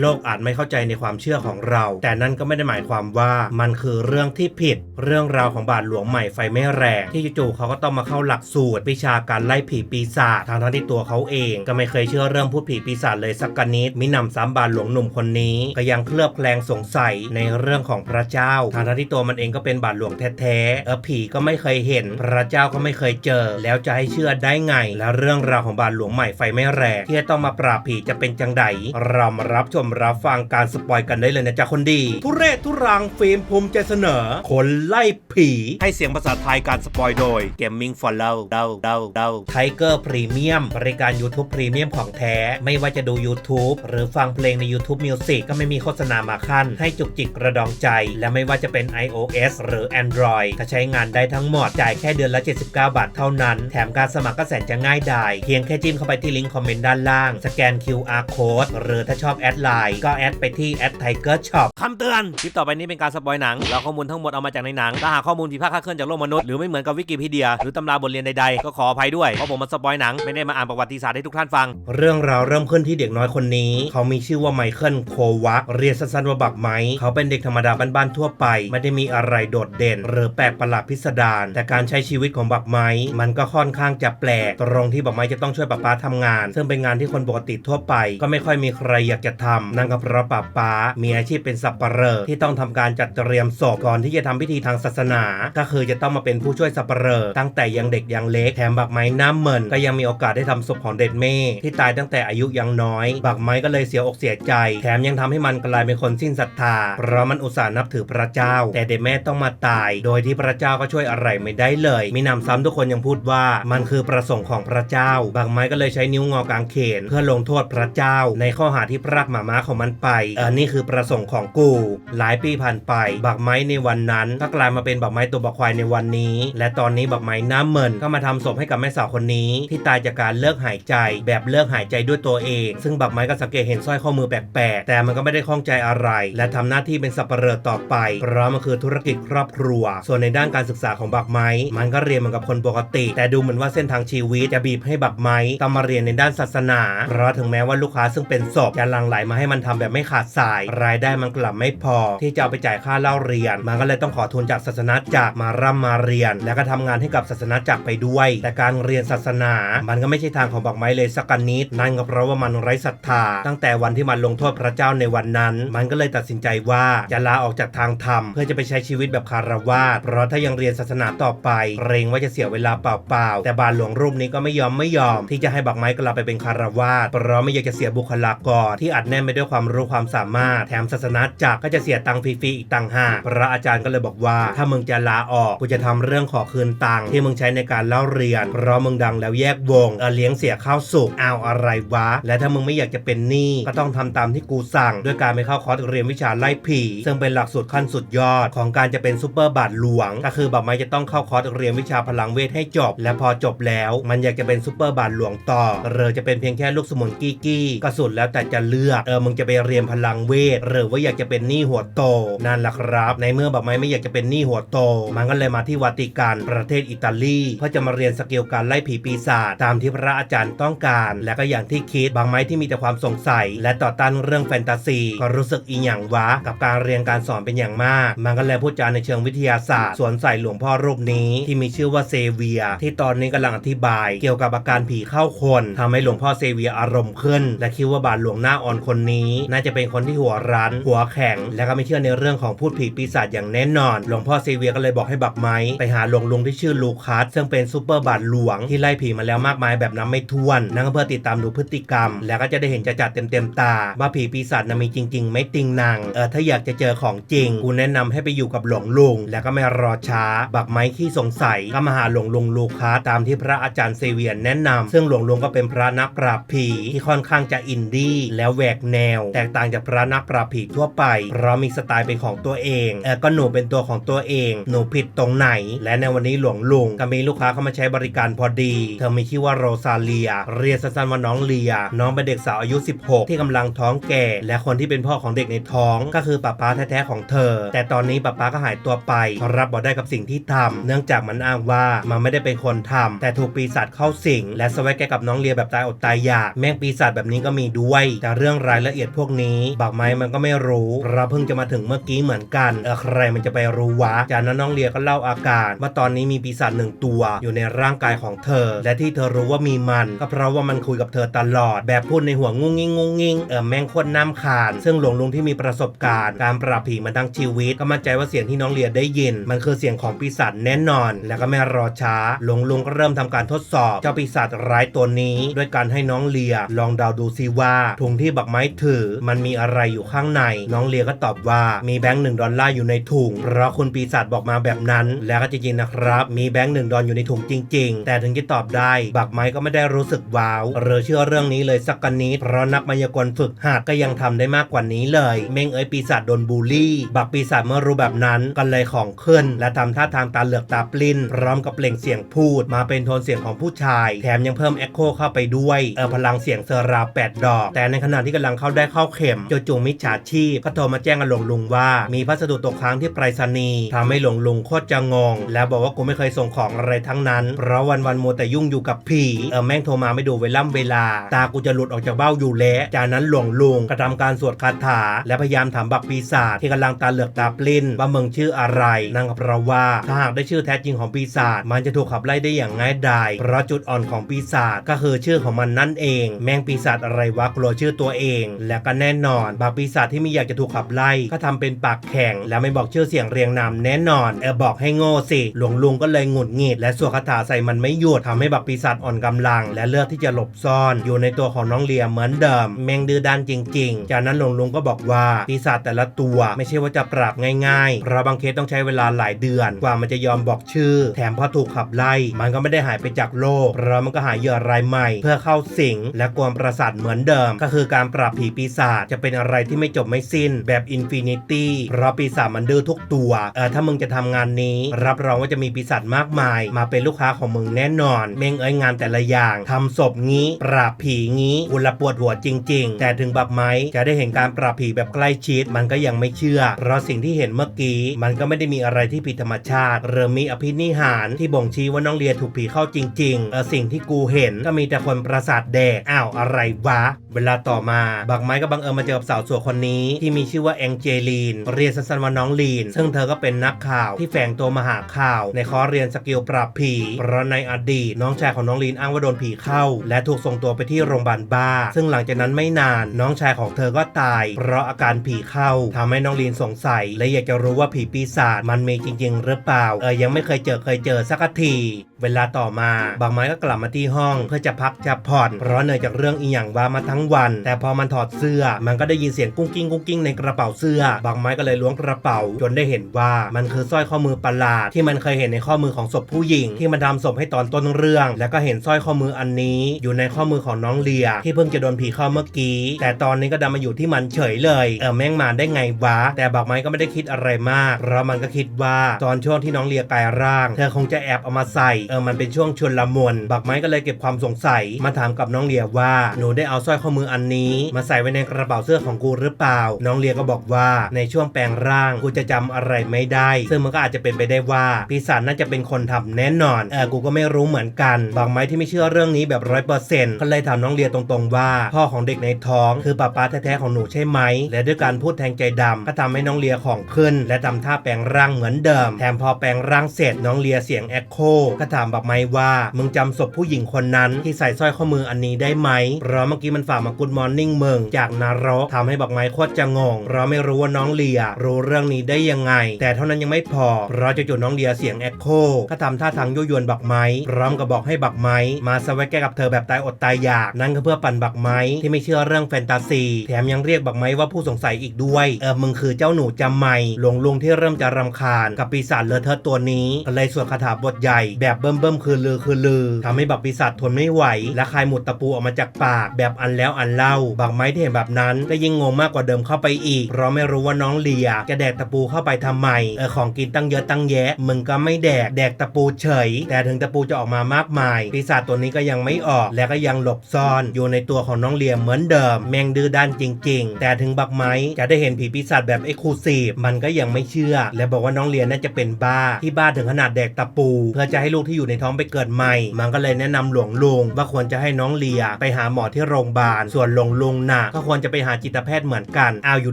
โลกอาจไม่เข้าใจในความเชื่อของเรา แต่นั่นก็ไม่ได้หมายความว่ามันคือเรื่องที่ผิด เรื่องราวของบาทหลวงใหม่ไฟไม่แรงที่จู่ๆเขาก็ต้องมาเข้าหลักสูตรวิชาการไล่ผีปีศาจทางทั้งที่ตัวเขาเอง ก็ไม่เคยเชื่อเรื่องพูดผีปีศาจเลยสักกนิดมินำซ้ำบาทหลวงหนุ่มคนนี้ ก็ยังเคลือบแคลงสงสัยในเรื่องของพระเจ้าทางทั้งที่ตัวมันเองก็เป็นบาทหลวงแท้ๆเออผีก็ไม่เคยเห็น พระเจ้าก็ไม่เคยเจอ แล้วจะให้เชื่อได้ไง และเรื่องราวของบาทหลวงใหม่ไฟไม่แรงที่จะต้องมาปราบผีจะเป็นจังไดเรามารับชมรับฟังการสปอยกันได้เลยนะจ๊ะคนดี ทุเรศทุรังฟิล์มภูมิใจเสนอ คนไล่ผี ให้เสียงภาษาไทยการสปอยโดย Gaming for l o w เดาเดาเดาไทเกอร์พรีเมียมบริการ YouTube พรีเมียมของแท้ ไม่ว่าจะดู YouTube หรือฟังเพลงใน YouTube Music ก็ไม่มีโฆษณามาขั้น ให้จุกจิกกระดองใจ และไม่ว่าจะเป็น iOS หรือ Android ก็ใช้งานได้ทั้งหมดจ่ายแค่เดือนละ 79 บาทเท่านั้น แถมการสมัครก็แสนจะง่ายดายเพียงแค่จิ้มเข้าไปที่ลิงก์คอมเมนต์ด้านล่างสแกน QR Code หรือถ้าชอบแอดไลน์ก็แอดไปที่แอด Tiger Shop คำเตือนคลิปต่อไปนี้เป็นการสปอยหนังแล้วข้อมูลทั้งหมดเอามาจากในหนังถ้าหากข้อมูลผิดพลาดคลาดเคลื่อนจากโลกมนุษย์หรือไม่เหมือนกับวิกิพีเดีย หรือตำราบทเรียนใดๆ ก็ขออภัยด้วยเพราะผมมาสปอยหนังไม่ได้มาอ่านประวัติศาสตร์ให้ทุกท่านฟัง เรื่องราวเริ่มขึ้นที่เด็กน้อยคนนี้ เขามีชื่อว่าไมเคิลโควักเรียกสั้นๆว่าบักไมค์เขาเป็นเด็กธรรมดาบ้านๆทั่วไป ไม่ได้มีอะไรโดดเด่น หรือแปลกประหลาดพิสดารแต่การใช้ชีวิตของบักไมค์มันก็ค่อนข้างจะแปลก ตรงที่บักไมค์จะต้องช่วยป้าป้าทำงาน ซึ่งเป็นงานที่คนปกติทั่วไป ก็ไม่ค่อยมีใครอยากจะทำนั่นก็เพราะป้าป้ามีอาชีพเป็นสับปะเหร่อที่ต้องทำการจัดเตรียมศพก่อนที่จะทำพิธีทางศาสนา ก็คือจะต้องมาเป็นผู้ช่วยสับปะเหร่อตั้งแต่ยังเด็กยังเล็กแถมบักไม้น้ำเหมินก็ยังมีโอกาสได้ทำศพของเด็ดเม่ที่ตายตั้งแต่อายุยังน้อย บักไม้ก็เลยเสียอกเสียใจ แถมยังทำให้มันกลายเป็นคนสิ้นศรัทธา เพราะมันอุตส่าห์นับถือพระเจ้า แต่เด็ดแม่ต้องมาตาย โดยที่พระเจ้าก็ช่วยอะไรไม่ได้เลย มีนำซ้ำทุกคนยังพูดว่ามันคือประสงค์ของพระเจ้า บักไม้ก็เลยใช้นิ้วงอกลางเขน เพื่อลงโทษพระเจ้า ในข้อหาที่พรากหมาม้าของมันไปเออนี่คือประสงค์ของกู หลายปีผ่านไป บักไม้ในวันนั้นก็กลายมาเป็นบักไม้ตัวบักควายในวันนี้ และตอนนี้บักไม้น้ำเมินก็มาทำศพให้กับแม่สาวคนนี้ ที่ตายจากการเลิกหายใจ แบบเลิกหายใจด้วยตัวเอง ซึ่งบักไม้ก็สังเกตเห็นสร้อยข้อมือแปลกๆแต่มันก็ไม่ได้ข้องใจอะไร และทำหน้าที่เป็นสับปเหร่อต่อไปเพราะมันคือธุรกิจครอบครัว ส่วนในด้านการศึกษาของบักไม้ มันก็เรียนเหมือนกับคนปกติ แต่ดูเหมือนว่าเส้นทางชีวิตจะบีบให้บักไม้ต้องมาเรียนในด้านศาสนาเพราะถึงแม้ว่าลูกค้าซึ่งเป็นศพจะลังไหลมาให้มันทำแบบไม่ขาดสาย รายได้มันกลับไม่พอ ที่จะเอาไปจ่ายค่าเล่าเรียน มันก็เลยต้องขอทุนจากศาสนาจักรมาร่ำมาเรียน แล้วก็ทำงานให้กับศาสนาจักรไปด้วย แต่การเรียนศาสนา มันก็ไม่ใช่ทางของบักไม้เลยสักกันนิดนั่นก็เพราะว่ามันไร้ศรัทธา ตั้งแต่วันที่มันลงโทษพระเจ้าในวันนั้น มันก็เลยตัดสินใจว่าจะลาออกจากทางธรรม เพื่อจะไปใช้ชีวิตแบบคารวาสเพราะถ้ายังเรียนศาสนาต่อไปเกรงว่าจะเสียเวลาเปล่าๆแต่บาทหลวงรูปนี้ก็ไม่ยอมไม่ยอม ที่จะให้บักไม้กลับไปเป็นคารวาสเพราะไม่อยากจะเสียบุคลากรที่อัดแน่นไปด้วยความรู้ความสามารถ แถมศาสนาจักรก็จะเสียตังค์ฟรีๆอีกต่างหากพระอาจารย์ก็เลยบอกว่า ถ้ามึงจะลาออกกูจะทำเรื่องขอคืนตังค์ที่มึงใช้ในการเล่าเรียน เพราะมึงดังแล้วแยกวงเออเลี้ยงเสียข้าวสุกเอาอะไรวะ และถ้ามึงไม่อยากจะเป็นหนี้ก็ต้องทำตามที่กูสั่ง ด้วยการไปเข้าคอร์สเรียนวิชาไล่ผีซึ่งเป็นหลักสูตรขั้นสุดยอด ของการจะเป็นซูเปอร์บาทหลวง ก็คือแบักไม้จะต้องเข้าคอร์สเรียนวิชาพลังเวทให้จบ และพอจบแล้ว มันอยากจะเป็นซูเปอร์บาทหลวงต่อหรือจะเป็นเพียงแค่ลูกสมุนกี้กี้ก็สุดแล้วแต่จะเลือกเออมึงจะไปเรียนพลังเวท หรือว่าอยากจะเป็นหนี้หัวโต นั่นแหละครับ ในเมื่อบักไม้ไม่อยากจะเป็นหนี้หัวโต มันก็เลยมาที่วาติกันประเทศอิตาลีเพื่อจะมาเรียนสกิลการไล่ผีปีศาจตามที่พระอาจารย์ต้องการ และก็อย่างที่คิดบางไม้ที่มีแต่ความสงสัย และต่อต้านเรื่องแฟนตาซีก็รู้สึกอีหยังวะ กับการเรียนการสอนเป็นอย่างมาก มันก็เลยพูดจาในเชิงวิทยาศาสตร์ สวนใส่หลวงพ่อรูปนี้ที่มีชื่อว่าเซเวีย ที่ตอนนี้กำลังอธิบาย เกี่ยวกับอาการผีเข้าคนทำให้หลวงพ่อเซเวียอารมณ์ขึ้น และคิดว่าบาทหลวงหน้าอ่อนคนนี้ น่าจะเป็นคนที่หัวรั้น หัวแข็ง และก็ไม่เชื่อในเรื่องของพูดผีปีศาจอย่างแน่นอน หลวงพ่อเซเวียก็เลยบอกให้บักไม้ไปหาหลวงลุงที่ชื่อลูคัสซึ่งเป็นซูเปอร์บาทหลวงที่ไล่ผีมาแล้วมากมายแบบนับไม่ถ้วน นั่นก็เพื่อติดตามดูพฤติกรรม แล้วก็จะได้เห็นจะจัดเต็มๆตา ว่าผีปีศาจนะมีจริง ๆ ไม่ติงนางเออถ้าอยากจะเจอของจริงกูแนะนำให้ไปอยู่กับหลวงลุง แล้วก็ไม่รอช้า บักไม้ขี้สงสัยก็มาหาหลวงลุงลูคัสตามที่พระอาจารย์เซเวียนแนะนำซึ่งหลวงลุงก็เป็นพระนักปราบผีที่ค่อนข้างจะอินดี้แล้วแหวกแนว แตกต่างจากพระนักปราผีทั่วไป เพราะมีสไตล์เป็นของตัวเองเออก็หนูเป็นตัวของตัวเอง หนูผิดตรงไหน และในวันนี้หลวงลุงก็มีลูกค้าเข้ามาใช้บริการพอดี เธอมีชื่อว่าโรซาเลีย เรียกสั้นๆว่าน้องเลีย น้องเป็นเด็กสาวอายุ 16 ที่กำลังท้องแก่ และคนที่เป็นพ่อของเด็กในท้อง ก็คือป้าป้าแท้ๆของเธอ แต่ตอนนี้ป้าป้าก็หายตัวไปรับบ่ได้กับสิ่งที่ทำเนื่องจากมันอ้างว่ามันไม่ได้เป็นคนทำแต่ถูกปีศาจเข้าสิงและสวัสแกกับน้องเลียแบบตายอดตายอยากแม่งปีศาจแบบนี้ก็มีด้วย แต่เรื่องรายายละเอียดพวกนี้บักไหมมันก็ไม่รู้ เราเพิ่งจะมาถึงเมื่อกี้เหมือนกันเออใครมันจะไปรู้วะจากนั้นน้องเลียก็เล่าอาการว่าตอนนี้มีปีศาจหนึ่งตัวอยู่ในร่างกายของเธอ และที่เธอรู้ว่ามีมัน ก็เพราะว่ามันคุยกับเธอตลอด แบบพูดในหัวงุ้งงิงงุ้งงิงเออแม่งโคตรน้ำคาน ซึ่งหลวงลุงที่มีประสบการณ์ การปราบผีมาทั้งชีวิต ก็มั่นใจว่าเสียงที่น้องเลียได้ยิน มันคือเสียงของปีศาจแน่นอน แล้วก็ไม่รอช้าหลวงลุงก็เริ่มทำการทดสอบเจ้าปีศาจร้ายตัวนี้ ด้วยการให้น้องเลีย ลองเดาดูซิว่าถุงที่บักไม้ถือ มันมีอะไรอยู่ข้างใน น้องเลียก็ตอบว่ามีแบงค์หนึ่งดอลลาร์อยู่ในถุง เพราะคุณปีศาจบอกมาแบบนั้น แล้วก็จริงๆนะครับ มีแบงค์หนึ่งดอลอยู่ในถุงจริง ๆ แต่ถึงจะตอบได้บักไม้ก็ไม่ได้รู้สึกว้าวหรือเชื่อเรื่องนี้เลยสักกนิดเพราะนักมายากลฝึกหัดก็ยังทำได้มากกว่านี้เลย เม่งเอ้ยปีศาจโดนบูลลี่ บักปีศาจเมื่อรู้แบบนั้นก็เลยของขึ้น และทำท่าทางตาเหลือกตาปลิ้น พร้อมกับเปล่งเสียงพูด มาเป็นโทนเสียงของผู้ชาย แถมยังเพิ่มเอ็กโคเข้าไปด้วยเออพลังเสียงเซอร์ราแปดดอก แต่ในขณะที่กำลังเข้าได้เข้าเข็มจู่ๆมิจฉาชีพก็โทรมาแจ้งกับหลวงลุงว่า มีพัสดุตกค้างที่ไปรษณีย์ทำให้หลวงลุงโคตรจะงง แล้วบอกว่ากูไม่เคยส่งของอะไรทั้งนั้น เพราะวันวันมัวแต่ยุ่งอยู่กับผีเออแม่งโทรมาไม่ดูเวล่ำเวลา ตากูจะหลุดออกจากเบ้าอยู่แล้วจากนั้นหลวงลุงก็ทำการสวดคาถา และพยายามถามบักปีศาจที่กำลังตาเหลือกตาปลิ้นว่ามึงชื่ออะไรนั่นก็เราว่าถ้าหากได้ชื่อแท้จริงของปีศาจมันจะถูกขับไล่ได้อย่างง่ายดายเพราะจุดอ่อนของปีศาจก็คือชื่อของมันนั่นเอง แม่งปีศาจอะไรวะกลัวชื่อตัวเองและก็แน่นอนบักปีศาจที่ไม่อยากจะถูกขับไล่ก็ทำเป็นปากแข็ง และไม่บอกชื่อเสียงเรียงนามแน่นอนเออบอกให้โง่สิ หลวงลุงก็เลยหงุดหงิดและสวดคาถาใส่มันไม่หยุดทำให้บักปีศาจอ่อนกำลัง และเลือกที่จะหลบซ่อนอยู่ในตัวของน้องเลียเหมือนเดิม แมงดื้อด้านจริง ๆ จากนั้นหลวงลุงก็บอกว่าปีศาจแต่ละตัวไม่ใช่ว่าจะปราบง่ายๆ เพราะบางเคสต้องใช้เวลาหลายเดือน กว่ามันจะยอมบอกชื่อ แถมพอถูกขับไล่ มันก็ไม่ได้หายไปจากโลกเพราะมันก็หาเหยื่อรายใหม่ เพื่อเข้าสิงและกวนประสาทเหมือนเดิม ก็คือการปราบผีปีศาจจะเป็นอะไรที่ไม่จบไม่สิ้นแบบอินฟินิตี้เพราะปีศาจมันดื้อทุกตัวเออถ้ามึงจะทำงานนี้ รับรองว่าจะมีปีศาจมากมาย มาเป็นลูกค้าของมึงแน่นอน เมงเอ้ยงานแต่ละอย่างทำศพงี้ ปราบผีงี้อุละปวดหัวจริง ๆ แต่ถึงแบักไม้จะได้เห็นการปราบผีแบบใกล้ชิด มันก็ยังไม่เชื่อ เพราะสิ่งที่เห็นเมื่อกี้ มันก็ไม่ได้มีอะไรที่ผิดธรรมชาติเริ่มมีอภินิหารที่บ่งชี้ว่าน้องเลียถูกผีเข้าจริงๆเออสิ่งที่กูเห็นก็มีแต่คนประสาทแดกอ้าวอะไรวะ เวลาต่อมาบักไม้ก็บังเอิญมาเจอกับสาวสวยคนนี้ที่มีชื่อว่าแองเจลีน เรียนสั้นๆว่าน้องลีน ซึ่งเธอก็เป็นนักข่าวที่แฝงตัวมาหาข่าว ในคอร์สเรียนสกิลปราบผี เพราะในอดีตน้องชายของน้องลีนอ้างว่าโดนผีเข้า และถูกส่งตัวไปที่โรงพยาบาลบ้า ซึ่งหลังจากนั้นไม่นานน้องชายของเธอก็ตาย เพราะอาการผีเข้าทำให้น้องลีนสงสัย และอยากจะรู้ว่าผีปีศาจมันมีจริง ๆ หรือเปล่า เออยังไม่เคยเจอเคยเจอสักทีเวลาต่อมาบางไม้ก็กลับมาที่ห้อง เพื่อจะพักจะผ่อน เพราะเหนื่อยจากเรื่องอีหยังว่ามาทั้งวัน แต่พอมันถอดเสื้อ มันก็ได้ยินเสียงกุ้งกิ้งกุ้งกิ้งในกระเป๋าเสื้อ บางไม้ก็เลยล้วงกระเป๋า จนได้เห็นว่ามันคือสร้อยข้อมือประหลาด ที่มันเคยเห็นในข้อมือของศพผู้หญิง ที่มันทำศพให้ตอนต้นเรื่อง แล้วก็เห็นสร้อยข้อมืออันนี้ อยู่ในข้อมือของน้องเลีย ที่เพิ่งจะโดนผีเข้าเมื่อกี้ แต่ตอนนี้ก็ดันมาอยู่ที่มันเฉยเลยเออแม่งมาได้ไงวะ แต่บักไม้ก็ไม่ได้คิดอะไรมากเพราะมันก็คิดว่าตอนช่วงที่น้องเลียกายร่าง เธอคงจะแอบเอามาใส่เออมันเป็นช่วงชวนละมุนบักไม้ก็เลยเก็บความสงสัย มาถามกับน้องเลียว่าหนูได้เอาสร้อยข้อมืออันนี้มาใส่ไว้ในกระเป๋าเสื้อของกูหรือเปล่า น้องเลียก็บอกว่าในช่วงแปลงร่างกูจะจำอะไรไม่ได้ ซึ่งมันก็อาจจะเป็นไปได้ว่าปีศาจน่าจะเป็นคนทำแน่นอนเออกูก็ไม่รู้เหมือนกันบางไม้ที่ไม่เชื่อเรื่องนี้แบบร้อยเปอร์เซ็นต์ก็เลยถามน้องเลียตรงๆว่า พ่อของเด็กในท้องคือป้าป้าแท้ๆของหนูใช่ไหมและด้วยการพูดแทงใจดำก็ทำให้น้องเลียของขึ้น และทำท่าแปลงร่างเหมือนเดิม แถมพอแปลงร่างเสร็จน้องเลียเสียงแอคโคก็ถามบักไม้ว่ามึงจำศพผู้หญิงคนนั้นที่ใส่สร้อยข้อมืออันนี้ได้ไหมเพราะเมื่อกี้มันฝากมากุดมอร์นิ่งเมืองจากนรกทำให้บักไม้โคตรจะงงเพราะไม่รู้ว่าน้องเลียรู้เรื่องนี้ได้ยังไง แต่เท่านั้นยังไม่พอเราจะจู่ๆน้องเลียเสียงแอคโคก็ทำท่าทางยั่วยวนบักไม้พร้อมกับบอกให้บักไม้มาสวัสแก้กับเธอแบบตายอดตายอยากนั่นก็เพื่อปั่นบักไม้ที่ไม่เชื่อเรื่องแฟนตาซี แถมยังเรียกบักไม้ว่าผู้สงสัยอีกด้วยเออมึงคือเจ้าหนูจำไม่หลวงลุงที่เริ่มจะรำคาญกับปีศาจเลอะเทอะตัวนี้ก็เลยสวดคาถาบทใหญ่แบบเบิ่มเบิ่มคือลือคือลือทำให้บักปีศาจทนไม่ไหวและคายหมุดตะปูออกมาจากปากแบบอันแล้วอันเล่าบักไม้ที่เห็นแบบนั้นก็ยิ่งงงมากกว่าเดิมเข้าไปอีก เพราะไม่รู้ว่าน้องเลียจะแดกตะปูเข้าไปทำไมเออของกินตั้งเยอะตั้งแยะ มึงก็ไม่แดกแดกตะปูเฉย แต่ถึงตะปูจะออกมามากมายปีศาจตัวนี้ก็ยังไม่ออก และก็ยังหลบซ่อนอยู่ในตัวของน้องเลียเหมือนเดิม แมงดื้อด้านจริง ๆ แต่ถึงบักไม้จะได้เห็นผีปีศาจแบบเอ็กซ์คลูซีฟมันก็ยังไม่เชื่อ และบอกว่าน้องเลียน่าจะเป็นบ้าที่บ้าถึงขนาดแดกตะปู เพื่อจะให้ลูกที่อยู่ในท้องไปเกิดใหม่ มันก็เลยแนะนำหลวงลุงว่าควรจะให้น้องเลียไปหาหมอที่โรงพยาบาลส่วนหลวงลุงน่ะก็ควรจะไปหาจิตแพทย์เหมือนกันอ้าวอยู่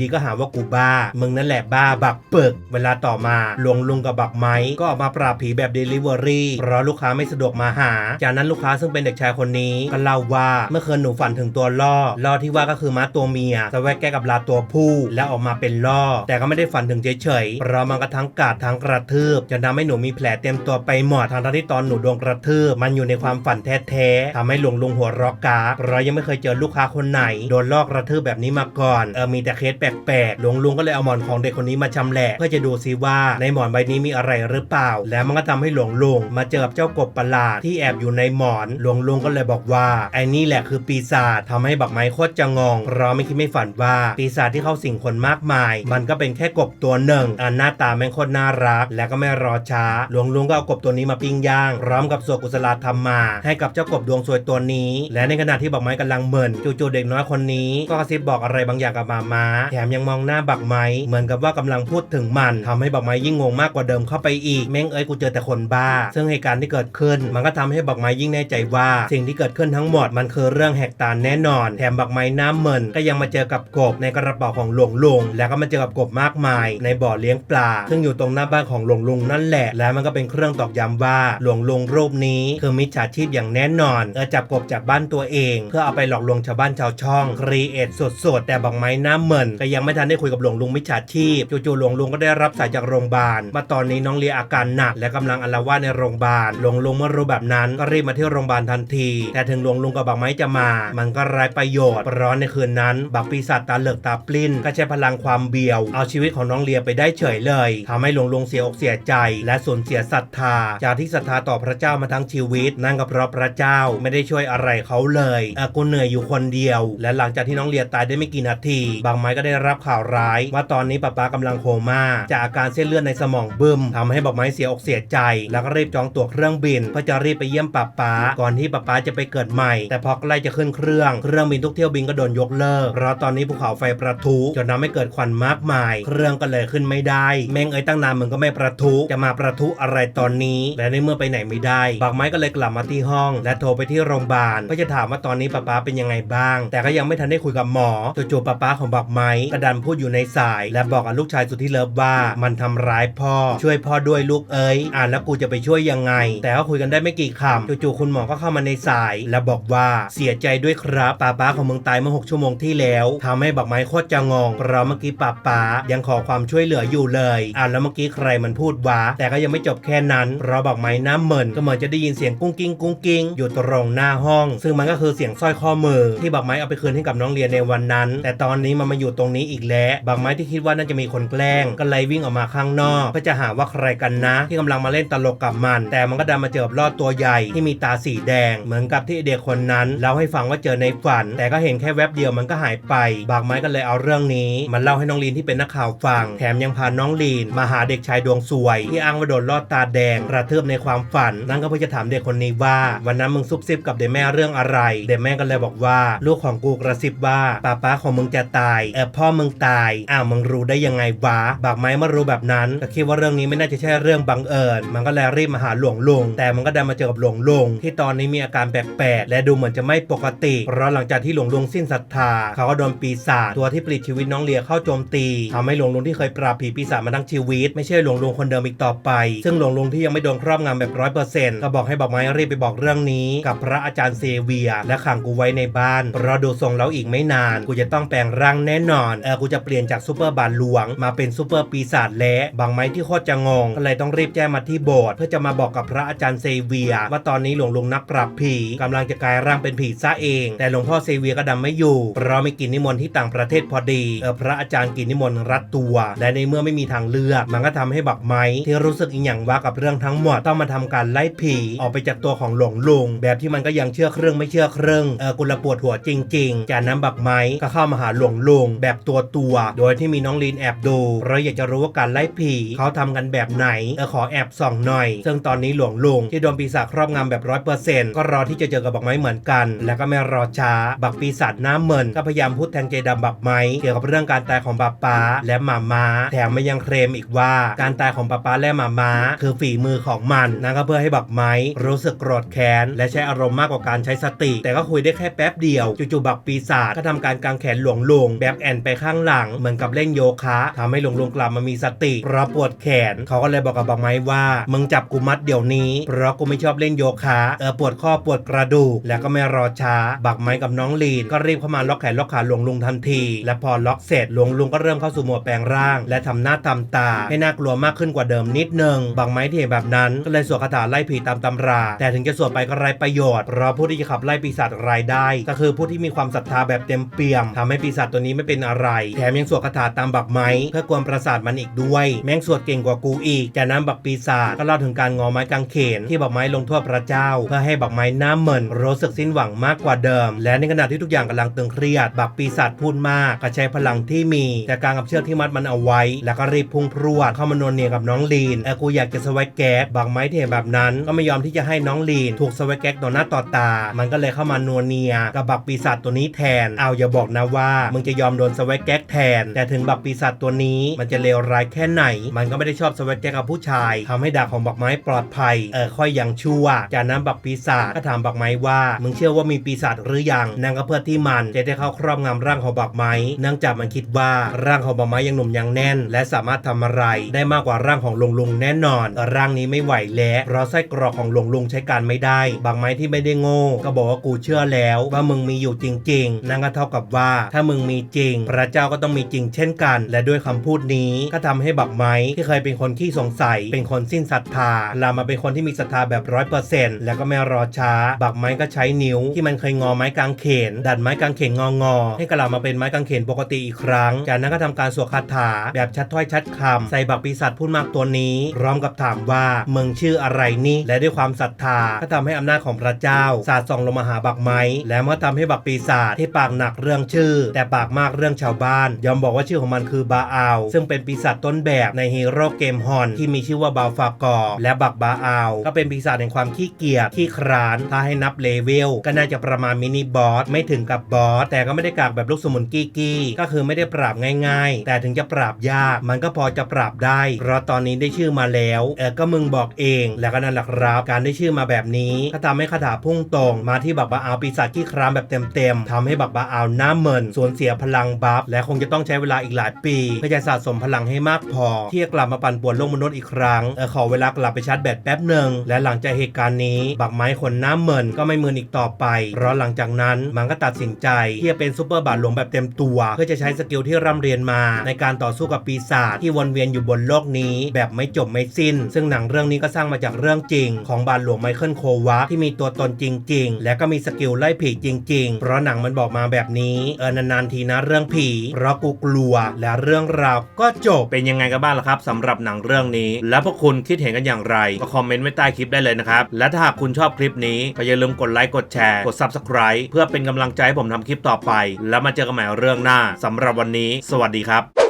ดีๆก็หาว่ากูบ้า มึงนั่นแหละบ้าบักปึกเวลาต่อมาหลวงลุงกับบักไม้ก็ออกมาปราบผีแบบ Delivery เพราะลูกค้าไม่สะดวกมาหา จากนั้นลูกค้าซึ่งเป็นเด็กชายคนนี้ก็เล่าว่าเมื่อคืนหนูฝันถึงตัวล่อล่อที่ว่าก็คือม้าตัวเมียจะแวกแก้กับลาตัวผู้แล้วออกมาเป็นล่อ แต่ก็ไม่ได้ฝันถึงเฉยๆเพราะมันก็ทั้งกัดทั้งกระทืบจนทำให้หนูมีแผลเต็มตัวไปหมดทางที่ตอนหนูโดนกระทืบมันอยู่ในความฝันแท้ๆทำให้หลวงลุงหัวรอกกาเพราะยังไม่เคยเจอลูกค้าคนไหนโดนลอกกระทืบแบบนี้มาก่อนเออมีแต่เคสแปลกๆหลวงลุงก็เลยเอาหมอนของเด็กคนนี้มาชำแหละเพื่อจะดูซิว่าในหมอนใบนี้มีอะไรหรือเปล่า แล้วมันก็ทำให้หลวงลุงมาเจอกับเจ้ากบประหลาดที่แอบอยู่ในหมอนหลวงลุงก็เลยบอกว่าไอ้นี่แหละคือปีศาจทำให้บักไม้โคตรจะงงเพราะไม่คิดไม่ฝันว่าปีศาจที่เข้าสิงคนมากมาย มันก็เป็นแค่กบตัวหนึ่งอันหน้าตาแม่งโคตรน่ารัก และก็ไม่รอช้า หลวงลุงก็เอากบตัวนี้มาปิ้งย่าง พร้อมกับสวดกุศลธรรมมา ให้กับเจ้ากบดวงสวยตัวนี้ และในขณะที่บักไม้กำลังเมินจู่ๆเด็กน้อยคนนี้ก็กระซิบบอกอะไรบางอย่างกับมาม้า แถมยังมองหน้าบักไม้เหมือนกับว่ากำลังพูดถึงมันทำให้บักไม้ยิ่งงงมากกว่าเดิมเข้าไปอีก แม่งเอ้ยกูเจอแต่คนบ้า ซึ่งเหตุการณ์ที่เกิดขึ้น มันก็ทำให้บักไม้ยิ่งแน่ใจว่า สิ่งที่เกิดขึ้นทั้งหมดมันคือเรื่องแหกตาแน่นอน แถมบักไม้น้ำเมินก็ยังมาเจอกับกบในกระเป๋าของหลวงลุงแล้วก็มาเจอกับกบมากมาย ในบ่อเลี้ยงปลา ซึ่งอยู่ตรงหน้าบ้านของหลวงลุงนั่นแหละ และมันก็เป็นเครื่องตอกย้ำว่าหลวงลุงรูปนี้ คือมิจฉาชีพอย่างแน่นอนเออจับกบจากบ้านตัวเอง เพื่อเอาไปหลอกลวงชาวบ้านชาวช่องครีเอทสดๆ แต่บักไม้น้ำเหมินก็ยังไม่ทันได้คุยกับหลวงลุงมิจฉาชีพจู่ๆหลวงลุงก็ได้รับสายจากโรงพยาบาลว่าตอนนี้น้องเลียอาการหนัก และกำลังอาลวาดในโรงพยาบาลหลวงลุงเมื่อรู้แบบนั้นก็รีบมาที่โรงพยาบาลทันที แต่ถึงหลวงลุงกับบักไม้จะมา มันก็ไร้ประโยชน์เพราะในคืนนั้น บักปีศาจตาเหลือกตาปลิ้น ก็ใช้พลังความเบียว เอาชีวิตของน้องเลียไปได้เฉยเลยทำให้หลวงลุงเสียอกเสียใจ และสูญเสียศรัทธา จากที่ศรัทธาต่อพระเจ้ามาทั้งชีวิต นั่นก็เพราะพระเจ้าไม่ได้ช่วยอะไรเขาเลยออกูเหนื่อยอยู่คนเดียว และหลังจากที่น้องเลียตายได้ไม่กี่นาที บางไม้ก็ได้รับข่าวร้าย ว่าตอนนี้ป้าป๊ากำลังโคม่าจากอาการเส้นเลือดในสมองบึ้มทำให้บอกไม้เสียอกเสียใจ แล้วก็รีบจองตั๋วเครื่องบินเพื่อจะรีบไปเยี่ยมป้าป๊าก่อนที่ป้าป๊าจะไปเกิดใหม่ แต่พอใกล้จะขึ้นเครื่องเครื่องบินทุกเที่ยวบินก็โดนยกเลิกเพราะตอนนี้ภูเขาไฟประทุจนทำให้เกิดควันมากมาย เครื่องก็เลยขึ้นไม่ได้แม่งเอ้ยตั้งนานมึงก็ไม่ประทุจะมาประทุอะไรตอนนี้ และในเมื่อไปไหนไม่ได้บางไม้ก็เลยกลับมาที่ห้อง และโทรไปที่โรงพยาบาลเพื่อจะถามว่าตอนนี้ป้าป๊าเป็นยังไงบ้าง แต่ก็ยังังไม่ทันได้คุยกับหมอจู่ๆป้าป๊าของบักไม้กระดันพูดอยู่ในสาย และบอกกับลูกชายสุดที่เลิฟว่ามันทำร้ายพ่อ ช่วยพ่อด้วยลูกเอ้ยอ่านแล้วกูจะไปช่วยยังไง แต่ก็คุยกันได้ไม่กี่คำจู่ๆคุณหมอก็เข้ามาในสาย และบอกว่าเสียใจด้วยครับป้าป๊าของมึงตายเมื่อ 6 ชั่วโมงที่แล้วทำให้บักไม้โคตรจะงงเพราะเมื่อกี้ป้าป๊ายังขอความช่วยเหลืออยู่เลยอ่านแล้วเมื่อกี้ใครมันพูดวะแต่ก็ยังไม่จบแค่นั้นเพราะบักไม้น้ำเหมินก็เหมือนจะได้ยินเสียงกุ้งกิ้งกุ้งกิ้งอยู่ตรงหน้าห้อง ซึ่งมันก็คือเสียงสร้อยข้อมือที่บักไม้เอาไปคืนให้กับน้องเรียนในวันนั้น แต่ตอนนี้มันมาอยู่ตรงนี้อีกแล้วบักไม้ที่คิดว่าน่าจะมีคนแกล้ง ก็เลยวิ่งออกมาข้างนอกเพื่อจะหาว่าใครกันนะ ที่กำลังมาเล่นตลกกับมัน แต่มันก็ดันมาเจอกับลอดตัวใหญ่ที่มีตาสีแดง เหมือนกับที่เด็กคนนั้นเล่าให้ฟังว่าเจอในฝัน แต่ก็เห็นแค่แวบเดียวมันก็หายไป บากไม้ก็เลยเอาเรื่องนี้มันเล่าให้น้องลีนที่เป็นนักข่าวฟัง แถมยังพาน้องลีนมาหาเด็กชายดวงสวย ที่อ้างว่าโดนลอดตาแดงกระเทืบในความฝัน นั่นก็เพื่อจะถามเด็กคนนี้ว่า วันนั้นมึงซุบซิบกับเด็กแม่เรื่องอะไร เด็กแม่ก็เลยบอกว่าลูกของกูกระซิบว่าป้าป้าของมึงจะตายเออพ่อมึงตายอ้าวมึงรู้ได้ยังไงวะบากไม้มารู้แบบนั้นก็คิดว่าเรื่องนี้ไม่น่าจะใช่เรื่องบังเอิญมันก็เลยรีบมาหาหลวงลุง แต่มันก็ไดันมาเจอกับหลวงลุงที่ตอนนี้มีอาการแปลกๆและดูเหมือนจะไม่ปกติ เพราะหลังจากที่หลวงลุงสิ้นศรัทธา เขาก็โดนปีศาจตัวที่ปลิดชีวิตน้องเลียเข้าโจมตีทำให้หลวงลุงที่เคยปราบผีปีศาจมาทั้งชีวิต ไม่ใช่หลวงลุงคนเดิมอีกต่อไป ซึ่งหลวงลุงที่ยังไม่โดนครอบงำแบบร้อยเปอร์เซ็นต์ก็บอกให้บอกไม้รีบไปบอกเรื่องนี้ กับพระอาจารย์เซเวีย และขังกูไว้ในบ้านเพราะดูทรงแล้วอีกไม่นาน กูจะต้องแปลงร่างแน่นอน เออกูจะเปลี่ยนจากซูเปอร์บาทหลวง มาเป็นซูเปอร์ปีศาจและบางไม้ที่โคตรจะงงก็เลยต้องรีบแจ้งมาที่โบสถ์เพื่อจะมาบอกกับพระอาจารย์เซเวีย ว่าตอนนี้หลวงลุงนักปราบผีกำลังจะกลายร่างเป็นผีซะเอง แต่หลวงพ่อเซเวียก็ดำไม่อยู่เพราะมีกินนิมนต์ที่ต่างประเทศพอดี เออพระอาจารย์กินนิมนต์รัดตัว และในเมื่อไม่มีทางเลือก มันก็ทำให้บักไม้ที่รู้สึกอีกอย่างว่ากับเรื่องทั้งหมดต้องมาทำการไล่ผีออกไปจากตัวของหลวงลุงแบบที่มันก็ยังเชื่อเครึ่องไม่เชื่อเครึ่องเออกุลปวดหัวจริงๆจากนั้นบักไม้ก็เข้ามาหาหลวงลุงแบบตัวตัวโดยที่มีน้องลีนแอบดูเราอยากจะรู้ว่าการไล่ผีเขาทำกันแบบไหนเออขอแอบส่องหน่อย ซึ่งตอนนี้หลวงลุงที่โดนปีศาจครอบงำแบบร้อยเปอร์เซ็นต์ก็รอที่จะเจอกับบักไม้เหมือนกัน และก็ไม่รอช้าบักปีศาจน้าเหมินก็พยายามพูดแทงใจดำบักไม้เกี่ยวกับเรื่องการตายของบักป้าและหมาม้า แถมมันยังเคลมอีกว่า การตายของป้าป้าและหมาม้า คือฝีมือของมันนั่นก็เพื่อให้บักไม้ รู้สึกโกรธแค้นและใช้อารมณ์มากกว่าการใช้สติ แต่ก็คุยได้แค่แป๊บเดียวจู่ๆบักปปีศาจก็ทำการกางแขนหลวงลุงแบบแอนไปข้างหลัง เหมือนกับเล่นโยคะทำให้หลวงลุงกลับมามีสติเพราะปวดแขน เขาก็เลยบอกกับบักไม้ว่า มึงจับกูมัดเดี๋ยวนี้ เพราะกูไม่ชอบเล่นโยคะ เออปวดข้อปวดกระดูก แล้วก็ไม่รอช้า บักไม้กับน้องลีน ก็รีบเข้ามาล็อกแขนล็อกขาหลวงลุงทันที และพอล็อกเสร็จหลวงลุงก็เริ่มเข้าสู่หมวดแปลงร่าง และทำหน้าทำตา ให้น่ากลัวมากขึ้นกว่าเดิมนิดนึงบักไม้ที่เห็นแบบนั้นก็เลยสวดคาถาไล่ผีตามตำรา แต่ถึงจะสวดไปก็ไร้ประโยชน์เพราะผู้ที่จะขับไล่ปีศาจรายได้ ก็คือผู้ที่มีความศรัทธาแบบเต็มเปี่ยมทำให้ปีศาจตัวนี้ไม่เป็นอะไร แถมยังสวดคาถาตามบักไม้เพื่อกวนประสาทมันอีกด้วย แม่งสวดเก่งกว่ากูอีกจากนั้นบักปีศาจก็เล่าถึงการงอไม้กางเขนที่บักไม้ลงโทษพระเจ้า เพื่อให้บักไม้หน้าเหมินรู้สึกสิ้นหวังมากกว่าเดิม และในขณะที่ทุกอย่างกำลังตึงเครียด บักปีศาจพูดมากก็ใช้พลังที่มีแต่การกับเชือกที่มัดมันเอาไว้ แล้วก็รีบพุ่งพรวดเข้ามานวลเนียกับน้องลีนเออกูอยากจะสวักแก๊กบักไม่เห็นแบบนั้น ก็ไม่ยอมที่จะให้น้องลีน ถูกสวักแก๊กต่อหน้าต่อตา มันก็เลยเข้ามานวลเนียกับบักปีศาจตัวนี้แทน เอาอย่าบอกนะว่า มึงจะยอมโดนสวักแก๊กแทน แต่ถึงบักปีศาจตัวนี้ มันจะเลวร้ายแค่ไหน มันก็ไม่ได้ชอบสวักแก๊กกับผู้ชายทำให้ดาบของบักไม้ปลอดภัย เออค่อยยังชั่ว จากนั้นบักปีศาจก็ถามบักไม้ว่า มึงเชื่อว่ามีปีศาจหรือยังนั่นก็เพื่อที่มันจะได้เข้าครอบงำร่างของบักไม้ เนื่องจากมันคิดว่าร่างของบักไม้ยังหนุ่มยังแน่น และสามารถทำอะไร ได้มากกว่าร่างของลุงลุงแน่นอน ร่างนี้ไม่ไหวแล้วเพราะไส้กรอกของลุงลุงใช้การไม่ได้บางไม้ที่ไม่ได้โง่ ก็บอกว่ากูเชื่อแล้วว่ามึงมีอยู่จริงๆนั่นก็เท่ากับว่า ถ้ามึงมีจริง พระเจ้าก็ต้องมีจริงเช่นกัน และด้วยคำพูดนี้ก็ทำให้บักไม้ที่เคยเป็นคนขี้สงสัย เป็นคนสิ้นศรัทธาลามาเป็นคนที่มีศรัทธาแบบร้อยเปอร์เซ็นต์แล้วก็ไม่รอช้า บักไม้ก็ใช้นิ้ว ที่มันเคยงอไม้กางเขน ดัดไม้กางเขนงองอๆให้กลับมาเป็นไม้กางเขนปกติอีกครั้ง จากนั้นก็ทำการสวดคาถาแบบชัดถ้อยชัดคำใส่บักปีศาจพูดมากตัวนี้พร้อมกับถามว่ามึงชื่ออะไรนี่และด้วยความศรัทธาก็ทำให้อำนาจของพระเจ้าสาดส่องลงมาหาบักไม้ และเมื่อทำให้บักปีศาจที่ปากหนักเรื่องชื่อ แต่ปากมากเรื่องชาวบ้าน ยอมบอกว่าชื่อของมันคือบาอาวซึ่งเป็นปีศาจต้นแบบในฮีโร่เกมฮอนที่มีชื่อว่าบาฟากอร์และบักบาอาวก็เป็นปีศาจแห่งความขี้เกียจขี้คร้านถ้าให้นับเลเวลก็น่าจะประมาณมินิบอสไม่ถึงกับบอสแต่ก็ไม่ได้กากแบบลูกสมุนกี้กี้ก็คือไม่ได้ปราบง่าย ๆ แต่ถึงจะปราบยากมันก็พอจะปราบได้เพราะตอนนี้ได้ชื่อมาแล้วเออก็มึงบอกเอง แล้วก็นั่นแหละครับการได้ชื่อมาแบบนี้ก็ทำให้คาถาพุ่งตรง มาที่บักบาอาวปีศาจขี้ครามแบบเต็มๆทำให้บักบาอาวหน้าเหมินสูญเสียพลังบัฟและคงจะต้องใช้เวลาอีกหลายปีเพื่อจะสะสมพลังให้มากพอ ที่จะกลับมาปั่นป่วนโลกมนุษย์อีกครั้งเออขอเวลากลับไปชาร์จแบตแป๊บหนึ่งและหลังจากเหตุการณ์นี้ บักไม้คนหน้าเหมินก็ไม่เมึนอีกต่อไป เพราะหลังจากนั้นมันก็ตัดสินใจที่จะเป็นซูเปอร์บาทหลวงแบบเต็มตัว เพื่อจะใช้สกิลที่ร่ำเรียนมา ในการต่อสู้กับปีศาจที่วนเวียนอยู่บนโลกนี้ แบบไม่จบไม่สิ้น ซึ่งหนังเรื่องนี้ก็สร้างมาจากเรื่องจริง ของบาทหลวงไมเคิลโควะที่มีตัวตนจริง ๆ และก็มีสกิลไล่ผีจริง ๆ เพราะหนังมันบอกมาแบบนี้ เออนานๆทีนะเรื่องผีเพราะกูกลัวและเรื่องราวก็จบเป็นยังไงกันบ้างล่ะครับสำหรับหนังเรื่องนี้ และพวกคุณคิดเห็นกันอย่างไร ก็คอมเมนต์ไว้ใต้คลิปได้เลยนะครับ และถ้าหากคุณชอบคลิปนี้ก็อย่าลืมกดไลค์กดแชร์กด Subscribe เพื่อเป็นกำลังใจให้ผมทำคลิปต่อไป แล้วมาเจอกันใหม่เรื่องหน้าสำหรับวันนี้ สวัสดีครับ